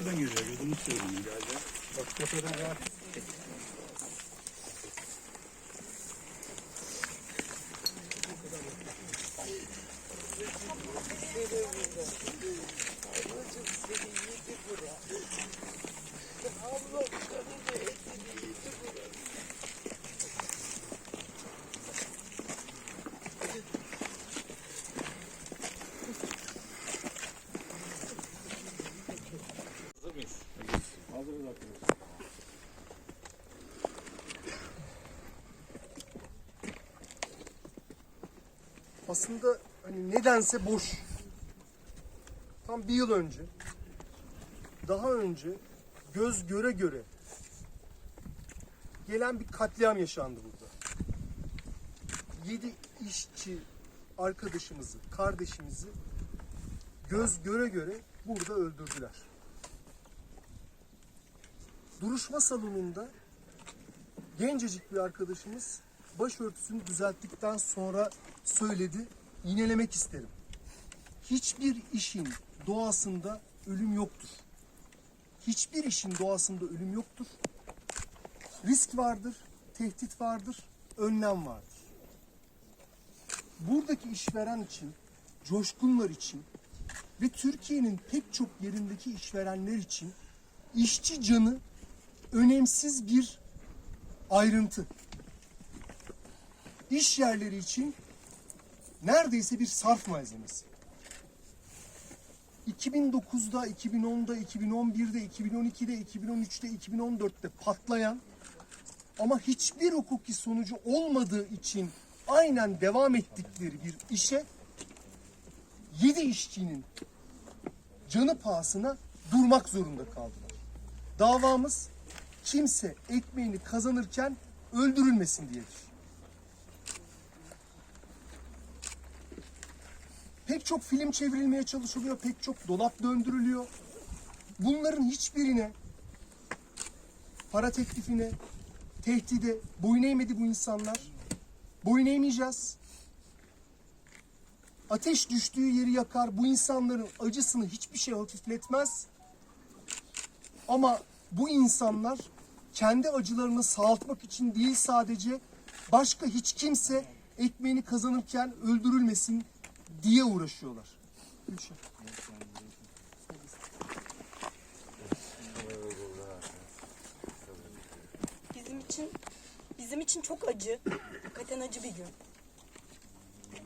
Açıdan geliyor. Gözünü seveyim. Gel. Bak tepeden rahat. Aslında hani nedense boş. Tam bir yıl önce, daha önce göz göre göre gelen bir katliam yaşandı burada. Yedi işçi arkadaşımızı, kardeşimizi göz göre göre burada öldürdüler. Duruşma salonunda gencecik bir arkadaşımız başörtüsünü düzelttikten sonra söyledi. Yinelemek isterim. Hiçbir işin doğasında ölüm yoktur. Hiçbir işin doğasında ölüm yoktur. Risk vardır, tehdit vardır, önlem vardır. Buradaki işveren için, coşkunlar için ve Türkiye'nin pek çok yerindeki işverenler için işçi canı önemsiz bir ayrıntı. İş yerleri için neredeyse bir sarf malzemesi. 2009'da, 2010'da, 2011'de, 2012'de, 2013'te, 2014'te patlayan ama hiçbir hukuki sonucu olmadığı için aynen devam ettikleri bir işe 7 işçinin canı pahasına durmak zorunda kaldılar. Davamız kimse ekmeğini kazanırken öldürülmesin diyedir. Pek çok film çevrilmeye çalışılıyor, pek çok dolap döndürülüyor. Bunların hiçbirine para teklifine, tehdide boyun eğmedi bu insanlar. Boyun eğmeyeceğiz. Ateş düştüğü yeri yakar. Bu insanların acısını hiçbir şey hafifletmez. Ama bu insanlar kendi acılarını sağaltmak için değil sadece başka hiç kimse ekmeğini kazanırken öldürülmesin diye uğraşıyorlar. Bizim için bizim için çok acı, hakikaten acı bir gün.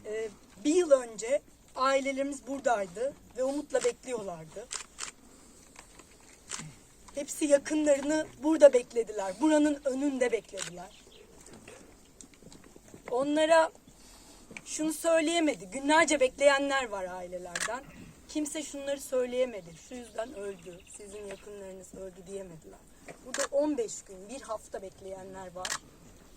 Ee, bir yıl önce ailelerimiz buradaydı ve umutla bekliyorlardı. Hepsi yakınlarını burada beklediler. Buranın önünde beklediler. Onlara şunu söyleyemedi. Günlerce bekleyenler var ailelerden. Kimse şunları söyleyemedi. Şu yüzden öldü. Sizin yakınlarınız öldü diyemediler. Burada 15 gün, bir hafta bekleyenler var.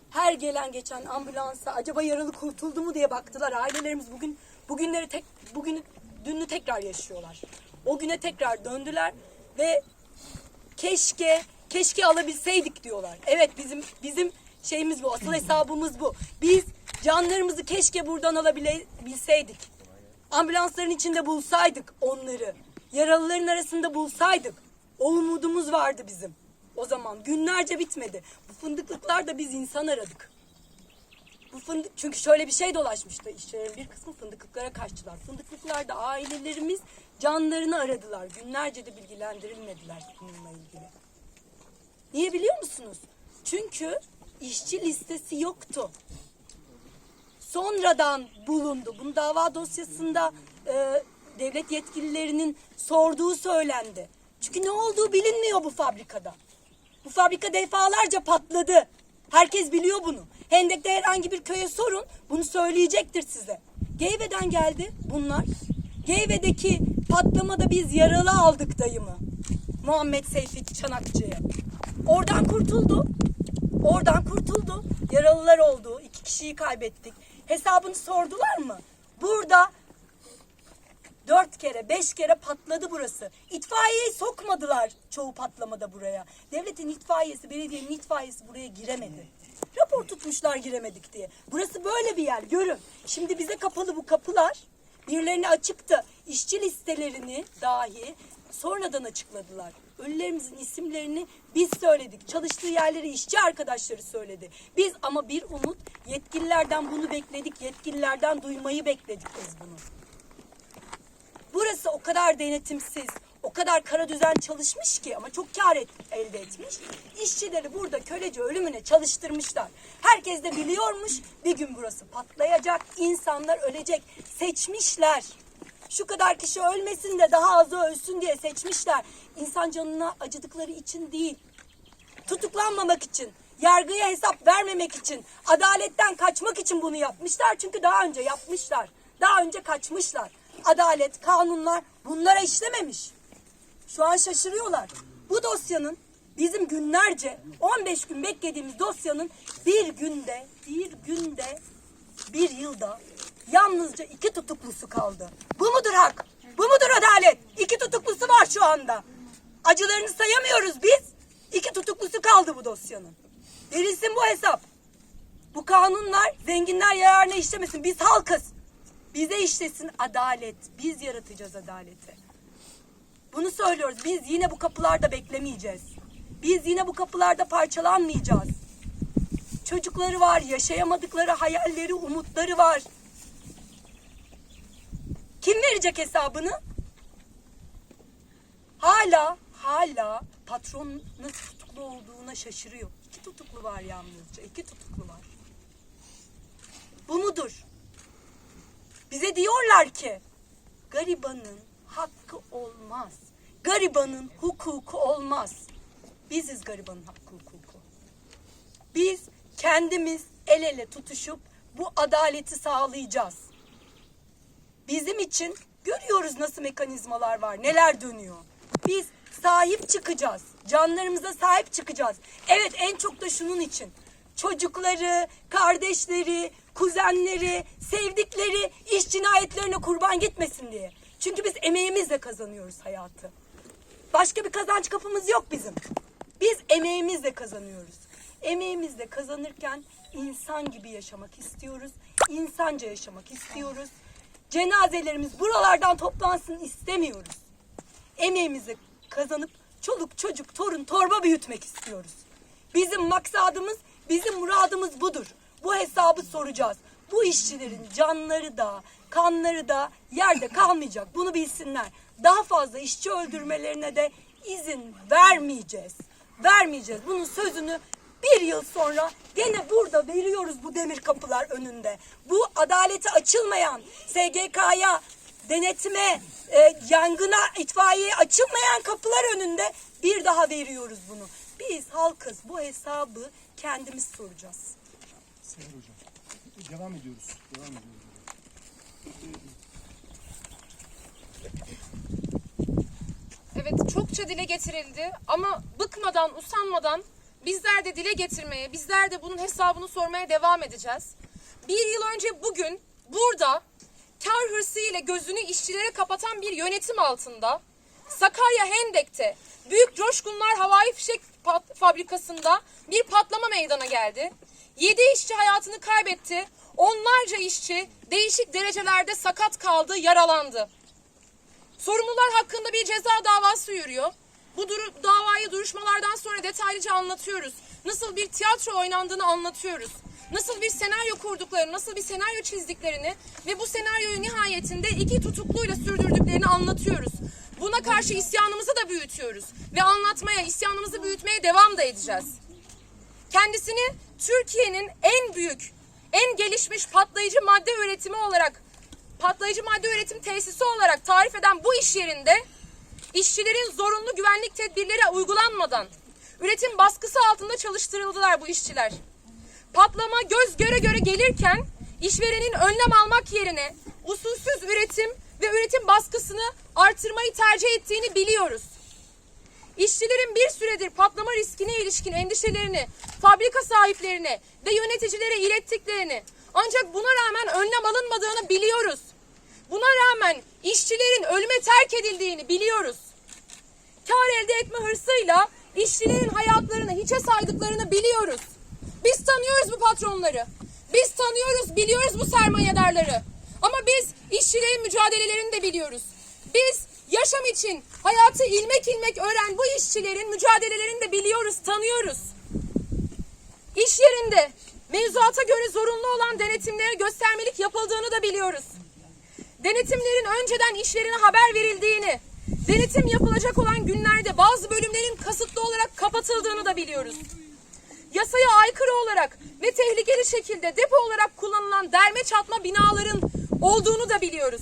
Her gelen geçen ambulansa acaba yaralı kurtuldu mu diye baktılar. Ailelerimiz bugün bugünleri tek bugünü dünü tekrar yaşıyorlar. O güne tekrar döndüler ve keşke keşke alabilseydik diyorlar. Evet bizim bizim şeyimiz bu. Asıl hesabımız bu. Biz canlarımızı keşke buradan alabilseydik. Ambulansların içinde bulsaydık onları. Yaralıların arasında bulsaydık. O umudumuz vardı bizim. O zaman günlerce bitmedi. Bu fındıklıklarda biz insan aradık. Bu fındık çünkü şöyle bir şey dolaşmıştı. İşçilerin bir kısmı fındıklıklara kaçtılar. Fındıklıklarda ailelerimiz canlarını aradılar. Günlerce de bilgilendirilmediler bununla ilgili. Niye biliyor musunuz? Çünkü işçi listesi yoktu. Sonradan bulundu. Bunun dava dosyasında e, devlet yetkililerinin sorduğu söylendi. Çünkü ne olduğu bilinmiyor bu fabrikada. Bu fabrika defalarca patladı. Herkes biliyor bunu. Hendek'te herhangi bir köye sorun, bunu söyleyecektir size. Geyve'den geldi bunlar. Geyve'deki patlamada biz yaralı aldık dayımı. Muhammed Seyfi Çanakçı'ya. Oradan kurtuldu. Oradan kurtuldu. Yaralılar oldu. İki kişiyi kaybettik. Hesabını sordular mı? Burada Dört kere, beş kere patladı burası. İtfaiyeyi sokmadılar çoğu patlamada buraya. Devletin itfaiyesi, belediyenin itfaiyesi buraya giremedi. Rapor tutmuşlar giremedik diye. Burası böyle bir yer, görün. Şimdi bize kapalı bu kapılar. Birilerine açıktı. işçi listelerini dahi sonradan açıkladılar. Ölülerimizin isimlerini biz söyledik. Çalıştığı yerleri işçi arkadaşları söyledi. Biz ama bir umut yetkililerden bunu bekledik. Yetkililerden duymayı bekledik biz bunu. Burası o kadar denetimsiz, o kadar kara düzen çalışmış ki ama çok kar et- elde etmiş. İşçileri burada kölece ölümüne çalıştırmışlar. Herkes de biliyormuş bir gün burası patlayacak, insanlar ölecek. Seçmişler. Şu kadar kişi ölmesin de daha azı ölsün diye seçmişler. İnsan canına acıdıkları için değil tutuklanmamak için, yargıya hesap vermemek için, adaletten kaçmak için bunu yapmışlar. Çünkü daha önce yapmışlar. Daha önce kaçmışlar. Adalet, kanunlar bunlara işlememiş. Şu an şaşırıyorlar. Bu dosyanın bizim günlerce 15 gün beklediğimiz dosyanın bir günde, bir günde, bir yılda yalnızca iki tutuklusu kaldı. Bu mudur hak? Bu mudur adalet? İki tutuklusu var şu anda. Acılarını sayamıyoruz biz. İki tutuklusu kaldı bu dosyanın. Verilsin bu hesap. Bu kanunlar zenginler yararına işlemesin. Biz halkız. Bize işlesin adalet. Biz yaratacağız adaleti. Bunu söylüyoruz. Biz yine bu kapılarda beklemeyeceğiz. Biz yine bu kapılarda parçalanmayacağız. Çocukları var, yaşayamadıkları hayalleri, umutları var. Kim verecek hesabını? Hala, hala patron nasıl tutuklu olduğuna şaşırıyor. İki tutuklu var yalnızca, iki tutuklu var. Bu mudur? Bize diyorlar ki garibanın hakkı olmaz. Garibanın hukuku olmaz. Biziz garibanın hakkı hukuku. Biz kendimiz el ele tutuşup bu adaleti sağlayacağız. İçin görüyoruz nasıl mekanizmalar var, neler dönüyor. Biz sahip çıkacağız. Canlarımıza sahip çıkacağız. Evet en çok da şunun için. Çocukları, kardeşleri, kuzenleri, sevdikleri iş cinayetlerine kurban gitmesin diye. Çünkü biz emeğimizle kazanıyoruz hayatı. Başka bir kazanç kapımız yok bizim. Biz emeğimizle kazanıyoruz. Emeğimizle kazanırken insan gibi yaşamak istiyoruz. İnsanca yaşamak istiyoruz. Cenazelerimiz buralardan toplansın istemiyoruz. Emeğimizi kazanıp çoluk çocuk torun torba büyütmek istiyoruz. Bizim maksadımız, bizim muradımız budur. Bu hesabı soracağız. Bu işçilerin canları da, kanları da yerde kalmayacak. Bunu bilsinler. Daha fazla işçi öldürmelerine de izin vermeyeceğiz. Vermeyeceğiz. Bunun sözünü bir yıl sonra gene burada veriyoruz bu demir kapılar önünde. Bu adaleti açılmayan SGK'ya, denetime, e, yangına, itfaiyeye açılmayan kapılar önünde bir daha veriyoruz bunu. Biz halkız bu hesabı kendimiz soracağız. Seher Hocam. Devam ediyoruz. Devam ediyoruz. Evet çokça dile getirildi ama bıkmadan, usanmadan bizler de dile getirmeye, bizler de bunun hesabını sormaya devam edeceğiz. Bir yıl önce bugün burada kar hırsıyla gözünü işçilere kapatan bir yönetim altında Sakarya Hendek'te Büyük Coşkunlar Havai Fişek Fabrikası'nda bir patlama meydana geldi. 7 işçi hayatını kaybetti. Onlarca işçi değişik derecelerde sakat kaldı, yaralandı. Sorumlular hakkında bir ceza davası yürüyor. Bu duru- davayı duruşmalardan sonra detaylıca anlatıyoruz. Nasıl bir tiyatro oynandığını anlatıyoruz. Nasıl bir senaryo kurduklarını, nasıl bir senaryo çizdiklerini ve bu senaryoyu nihayetinde iki tutukluyla sürdürdüklerini anlatıyoruz. Buna karşı isyanımızı da büyütüyoruz ve anlatmaya, isyanımızı büyütmeye devam da edeceğiz. Kendisini Türkiye'nin en büyük, en gelişmiş patlayıcı madde üretimi olarak, patlayıcı madde üretim tesisi olarak tarif eden bu iş yerinde işçilerin zorunlu güvenlik tedbirleri uygulanmadan üretim baskısı altında çalıştırıldılar bu işçiler. Patlama göz göre göre gelirken işverenin önlem almak yerine usulsüz üretim ve üretim baskısını artırmayı tercih ettiğini biliyoruz. İşçilerin bir süredir patlama riskine ilişkin endişelerini fabrika sahiplerine ve yöneticilere ilettiklerini ancak buna rağmen önlem alınmadığını biliyoruz. Buna rağmen işçilerin ölüme terk edildiğini biliyoruz. Kar elde etme hırsıyla işçilerin hayatlarını hiçe saydıklarını biliyoruz. Biz tanıyoruz bu patronları. Biz tanıyoruz, biliyoruz bu sermayedarları. Ama biz işçilerin mücadelelerini de biliyoruz. Biz yaşam için hayatı ilmek ilmek öğren bu işçilerin mücadelelerini de biliyoruz, tanıyoruz. İş yerinde mevzuata göre zorunlu olan denetimlere göstermelik yapıldığını da biliyoruz. Denetimlerin önceden işlerine haber verildiğini, denetim yapılacak olan günlerde bazı bölümlerin kasıtlı olarak kapatıldığını da biliyoruz. Yasaya aykırı olarak ve tehlikeli şekilde depo olarak kullanılan derme çatma binaların olduğunu da biliyoruz.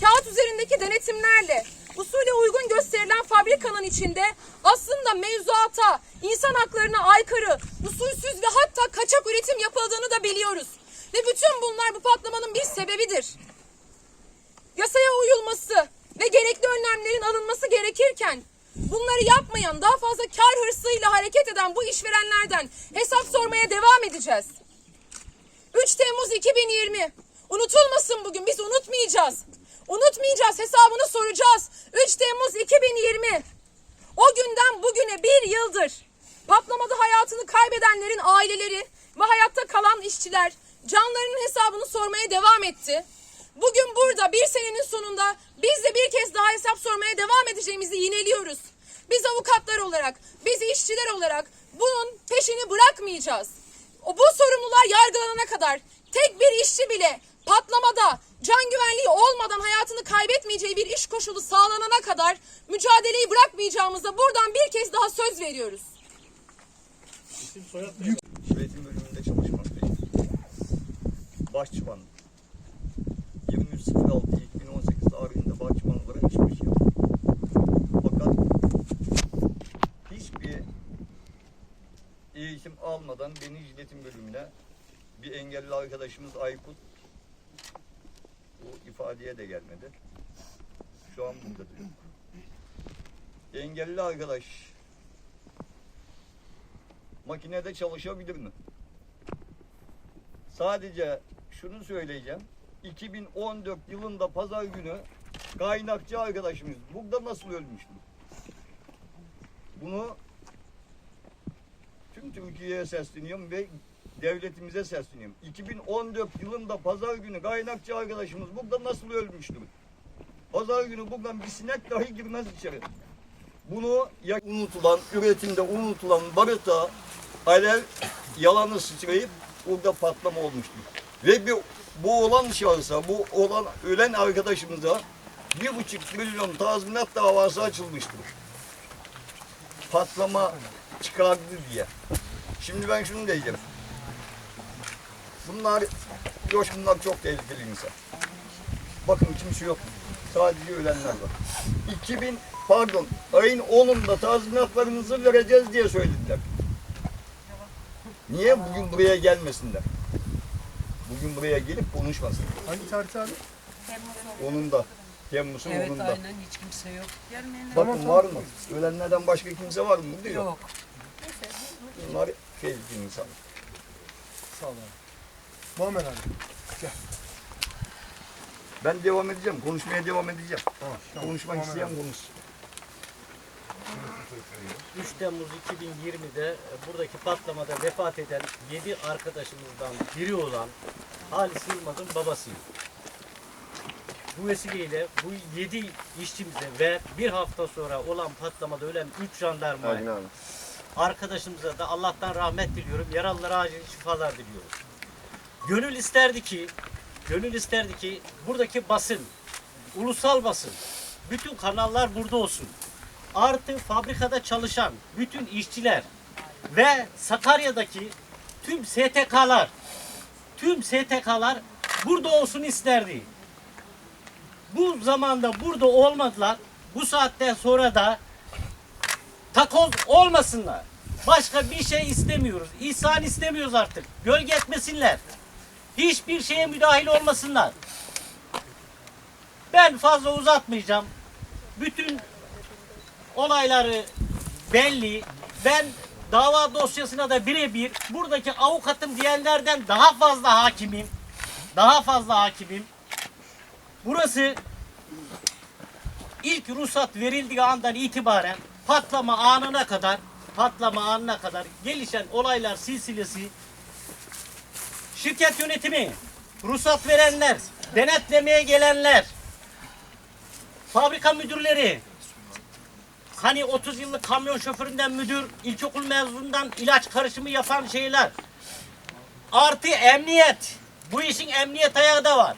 Kağıt üzerindeki denetimlerle usule uygun gösterilen fabrikanın içinde aslında mevzuata, insan haklarına aykırı, usulsüz ve hatta kaçak üretim yapıldığını da biliyoruz. Ve bütün bunlar bu patlamanın bir sebebidir. Yasaya uyulması ve gerekli önlemlerin alınması gerekirken bunları yapmayan, daha fazla kar hırsıyla hareket eden bu işverenlerden hesap sormaya devam edeceğiz. 3 Temmuz 2020. Unutulmasın bugün. Biz unutmayacağız. Unutmayacağız. Hesabını soracağız. 3 Temmuz 2020. O günden bugüne bir yıldır patlamada hayatını kaybedenlerin aileleri ve hayatta kalan işçiler canlarının hesabını sormaya devam etti. Bugün burada bir senenin sonunda biz de bir kez daha hesap sormaya devam edeceğimizi yineliyoruz. Biz avukatlar olarak, biz işçiler olarak bunun peşini bırakmayacağız. Bu sorumlular yargılanana kadar tek bir işçi bile patlamada, can güvenliği olmadan hayatını kaybetmeyeceği bir iş koşulu sağlanana kadar mücadeleyi bırakmayacağımıza buradan bir kez daha söz veriyoruz. İsim soyad Şivetin bölümünde çalışmak başçıvanlık. 16 2018 tarihinde bahçıvanlara çıkmış. Fakat hiçbir eğitim almadan beni icletim bölümüne bir engelli arkadaşımız Aykut bu ifadeye de gelmedi. Şu an burada diyor. Engelli arkadaş makinede çalışabilir mi? Sadece şunu söyleyeceğim. 2014 yılında pazar günü kaynakçı arkadaşımız burada nasıl ölmüştü? Bunu tüm Türkiye'ye sesleniyorum ve devletimize sesleniyorum. 2014 yılında pazar günü kaynakçı arkadaşımız burada nasıl ölmüştür? Pazar günü buradan bir sinek dahi girmez içeri. Bunu ya unutulan, üretimde unutulan barıta alev yalanı sıçrayıp burada patlama olmuştur. Ve bir, bu olan şahısa, bu olan ölen arkadaşımıza bir buçuk trilyon tazminat davası açılmıştır. Patlama çıkardı diye. Şimdi ben şunu diyeceğim. Bunlar, coşkunlar çok tehlikeli insan. Bakın kimse yok. Sadece ölenler var. 2000 pardon ayın 10'unda tazminatlarınızı vereceğiz diye söylediler. Niye bugün buraya gelmesinler? Bugün buraya gelip konuşmasın. Hangi tarihte abi? Onun da. Temmuz'un Evet onun da. aynen hiç kimse yok. Bakın var mı? Ölenlerden başka kimse var mı? Diyor. Yok. Bunlar tehlikeli insan. Sağ ol abi. Muammer abi. Ben devam edeceğim. Konuşmaya devam edeceğim. Tamam. Konuşmak isteyen konuşsun. 3 Temmuz 2020'de e, buradaki patlamada vefat eden 7 arkadaşımızdan biri olan Halis Yılmaz'ın babasıyım. Bu vesileyle bu 7 işçimize ve bir hafta sonra olan patlamada ölen 3 jandarma arkadaşımıza da Allah'tan rahmet diliyorum. Yaralılara acil şifalar diliyorum. Gönül isterdi ki gönül isterdi ki buradaki basın, ulusal basın, bütün kanallar burada olsun. Artı fabrikada çalışan bütün işçiler ve Sakarya'daki tüm STK'lar, tüm STK'lar burada olsun isterdi. Bu zamanda burada olmadılar. Bu saatten sonra da takoz olmasınlar. Başka bir şey istemiyoruz. İhsan istemiyoruz artık. Gölge etmesinler. Hiçbir şeye müdahil olmasınlar. Ben fazla uzatmayacağım. Bütün olayları belli. Ben dava dosyasına da birebir buradaki avukatım diyenlerden daha fazla hakimim. Daha fazla hakimim. Burası ilk ruhsat verildiği andan itibaren patlama anına kadar patlama anına kadar gelişen olaylar silsilesi şirket yönetimi ruhsat verenler, denetlemeye gelenler, fabrika müdürleri, hani 30 yıllık kamyon şoföründen müdür, ilkokul mezunundan ilaç karışımı yapan şeyler, artı emniyet, bu işin emniyet ayağı da var.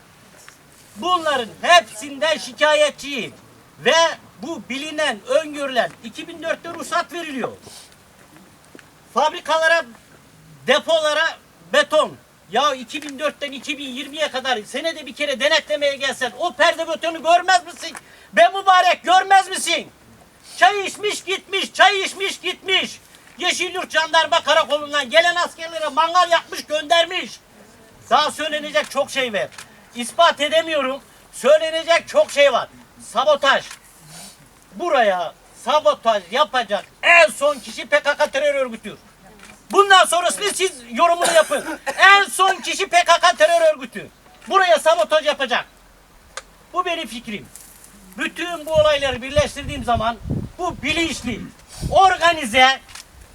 Bunların hepsinden şikayetçiyim. Ve bu bilinen, öngörülen 2004'te ruhsat veriliyor. Fabrikalara, depolara beton. Ya 2004'ten 2020'ye kadar senede bir kere denetlemeye gelsen o perde betonu görmez misin? Be mübarek görmez misin? Çay içmiş gitmiş, çay içmiş gitmiş. Yeşilyurt Jandarma Karakolu'ndan gelen askerlere mangal yapmış göndermiş. Daha söylenecek çok şey var. İspat edemiyorum. Söylenecek çok şey var. Sabotaj. Buraya sabotaj yapacak en son kişi PKK terör örgütü. Bundan sonrasını siz yorumunu yapın. En son kişi PKK terör örgütü. Buraya sabotaj yapacak. Bu benim fikrim. Bütün bu olayları birleştirdiğim zaman bu bilinçli, organize,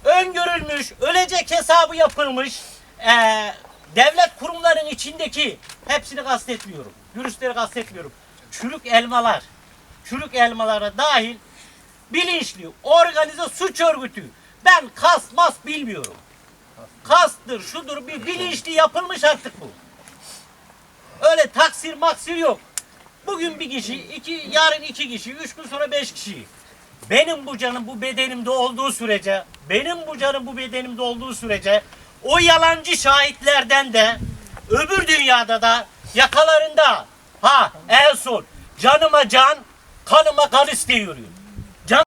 öngörülmüş, ölecek hesabı yapılmış eee, devlet kurumlarının içindeki hepsini kastetmiyorum. Virüsleri kastetmiyorum. Çürük elmalar, çürük elmalara dahil bilinçli, organize suç örgütü. Ben kas mas bilmiyorum. Kastır, şudur bir bilinçli yapılmış artık bu. Öyle taksir maksir yok. Bugün bir kişi, iki, yarın iki kişi, üç gün sonra beş kişi. Benim bu canım bu bedenimde olduğu sürece, benim bu canım bu bedenimde olduğu sürece o yalancı şahitlerden de öbür dünyada da yakalarında ha en son canıma can, kanıma kan istiyorum. Can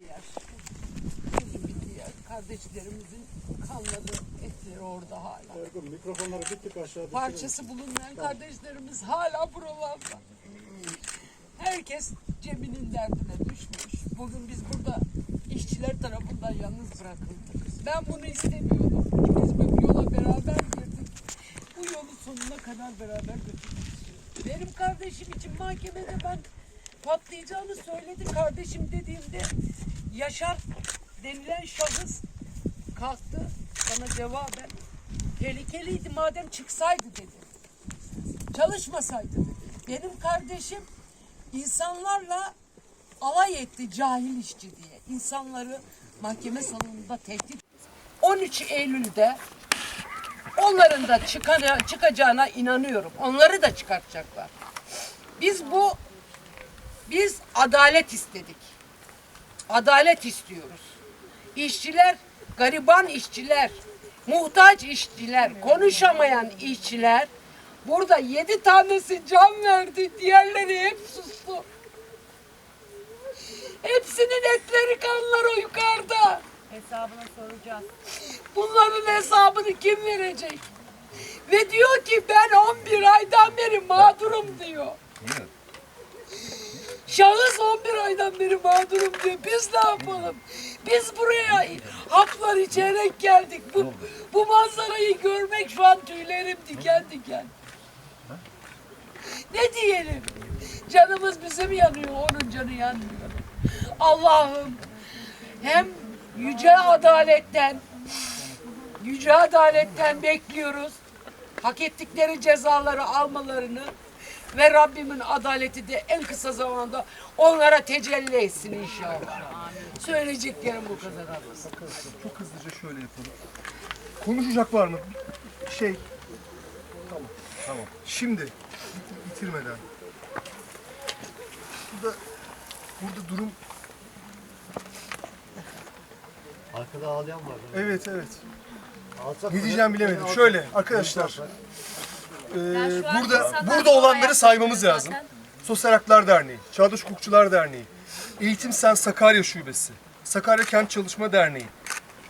Kardeşlerimizin kanları, etleri orada hala. Ergun mikrofonları bir tık aşağı Parçası bulunmayan kardeşlerimiz hala buralarda. Herkes cebinin derdine düşmüş. Bugün biz burada işçiler tarafından yalnız bırakıldık. Ben bunu istemiyordum. Biz bu yola beraber girdik. Bu yolun sonuna kadar beraber istiyoruz. Benim kardeşim için mahkemede ben patlayacağını söyledi. Kardeşim dediğimde Yaşar denilen şahıs kalktı bana cevaben tehlikeliydi madem çıksaydı dedi. Çalışmasaydı dedi. Benim kardeşim insanlarla alay etti cahil işçi diye. İnsanları mahkeme salonunda tehdit 13 Eylül'de onların da çıkana, çıkacağına inanıyorum. Onları da çıkartacaklar. Biz bu biz adalet istedik. Adalet istiyoruz. İşçiler, gariban işçiler, muhtaç işçiler, konuşamayan işçiler burada yedi tanesi can verdi. Diğerleri hep sustu. Hepsinin etleri kanları o yukarıda. Hesabını soracağız. Bunların hesabını kim verecek? Ve diyor ki ben 11 aydan beri mağdurum diyor. Şahıs 11 aydan beri mağdurum diyor. Biz ne yapalım? Biz buraya haplar içerek geldik. Bu, bu manzarayı görmek şu an tüylerim diken diken. Ne diyelim? Canımız bizim yanıyor, onun canı yanmıyor. Allah'ım hem yüce adaletten, yüce adaletten bekliyoruz. Hak ettikleri cezaları almalarını ve Rabbimin adaleti de en kısa zamanda onlara tecelli etsin inşallah. Söyleyeceklerim bu kadar. Çok hızlıca şöyle yapalım. Konuşacak var mı? Şey. Tamam. Tamam. Şimdi bit- bitirmeden. Burada burada durum Arkada ağlayan var. evet evet. Alsak Ne diyeceğim bilemedim. Şöyle arkadaşlar. eee, burada burada olanları saymamız lazım. Sosyal Haklar Derneği, Çağdaş Hukukçular Derneği, Eğitim Sen Sakarya Şubesi, Sakarya Kent Çalışma Derneği,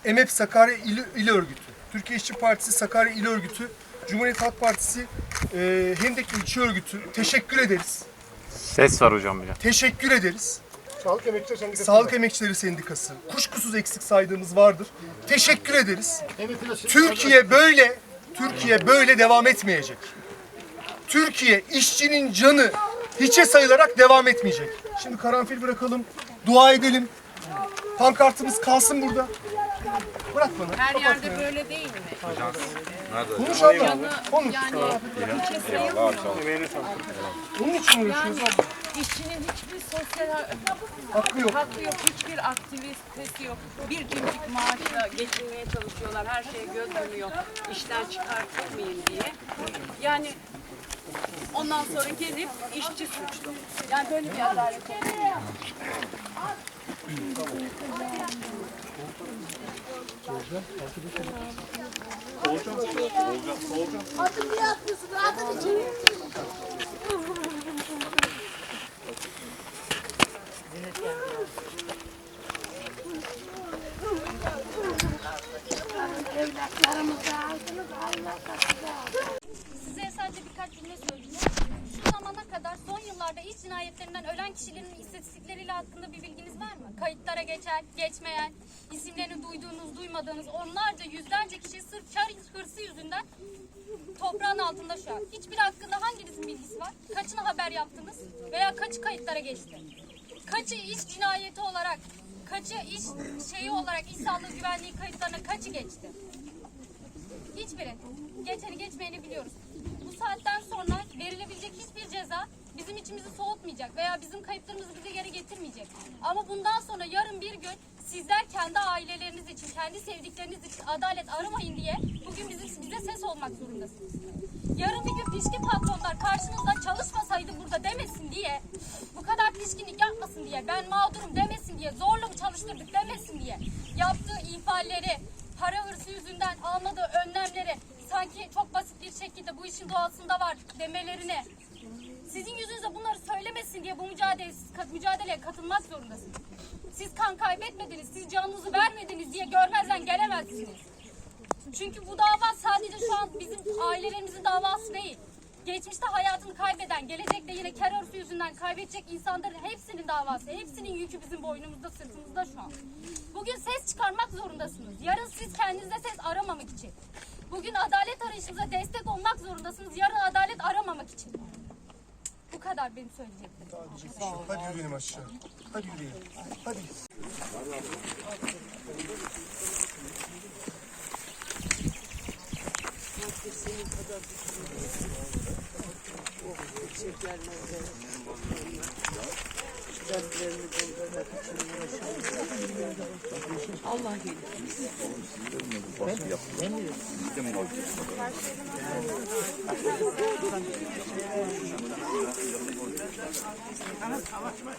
EMEP Sakarya İl, İl Örgütü, Türkiye İşçi Partisi Sakarya İl Örgütü, Cumhuriyet Halk Partisi eee Hendek İlçe Örgütü. Teşekkür ederiz. Ses var hocam bir de. Teşekkür ederiz. Sağlık Emekçiler Sendikası. Sağlık Emekçileri Sendikası. Kuşkusuz eksik saydığımız vardır. Teşekkür ederiz. Türkiye böyle, Türkiye böyle devam etmeyecek. Türkiye işçinin canı hiçe sayılarak devam etmeyecek. Şimdi karanfil bırakalım, dua edelim. Pankartımız kalsın burada. Bırak bana. Her kapat yerde böyle değil mi? Konuş abla. Konuş. Yani ülke sayılmıyor. Bunun için Yani uğraşıyoruz abla. işçinin hiçbir sosyal ha- Hakkı yok. hakkı yok, hiçbir aktivitesi yok. Bir günlük maaşla geçinmeye çalışıyorlar. Her şeye göz yumuyor. İşten çıkartmayayım diye. Yani ondan sonra gelip işçi suçlu. Yani böyle bir adalet olmuyor. Size sadece birkaç cümle söyleyeceğim. Şu zamana kadar iş cinayetlerinden ölen kişilerin istatistikleriyle hakkında bir bilginiz var mı? Kayıtlara geçen, geçmeyen, isimlerini duyduğunuz, duymadığınız onlarca, yüzlerce kişi sırf kar hırsı yüzünden toprağın altında şu an. Hiçbir hakkında hanginizin bilgisi var? Kaçını haber yaptınız? Veya kaçı kayıtlara geçti? Kaçı iş cinayeti olarak, kaçı iş şeyi olarak iş sağlığı güvenliği kayıtlarına kaçı geçti? Hiçbiri. Geçeni geçmeyeni biliyoruz. Bu saatten sonra verilebilecek hiçbir ceza bizim içimizi soğutmayacak veya bizim kayıplarımızı bize geri getirmeyecek. Ama bundan sonra yarın bir gün sizler kendi aileleriniz için, kendi sevdikleriniz için adalet aramayın diye bugün bizim, bize ses olmak zorundasınız. Yarın bir gün pişkin patronlar karşınızda çalışmasaydı burada demesin diye, bu kadar pişkinlik yapmasın diye, ben mağdurum demesin diye, zorla mı çalıştırdık demesin diye, yaptığı ihmalleri, para hırsı yüzünden almadığı önlemleri sanki çok basit bir şekilde bu işin doğasında var demelerine sizin yüzünüze bunları söylemesin diye bu mücadele, mücadeleye katılmak zorundasınız. Siz kan kaybetmediniz, siz canınızı vermediniz diye görmezden gelemezsiniz. Çünkü bu dava sadece şu an bizim ailelerimizin davası değil. Geçmişte hayatını kaybeden, gelecekte yine kar hırsı yüzünden kaybedecek insanların hepsinin davası. Hepsinin yükü bizim boynumuzda, sırtımızda şu an. Bugün ses çıkarmak zorundasınız. Yarın siz kendinize ses aramamak için. Bugün adalet arayışınıza destek olmak zorundasınız. Yarın adalet aramamak için kadar benim söyleyeceklerim. Daha diyecek bir şey yok. Hadi yürüyelim aşağı. Hadi yürüyelim. Hadi. Senin kadar düşünüyorum. Oh, çekerler gözlerini doldurmak için uğraşıyoruz. Allah geliştirsin. Ben, ben diyorum. Ama savaşma.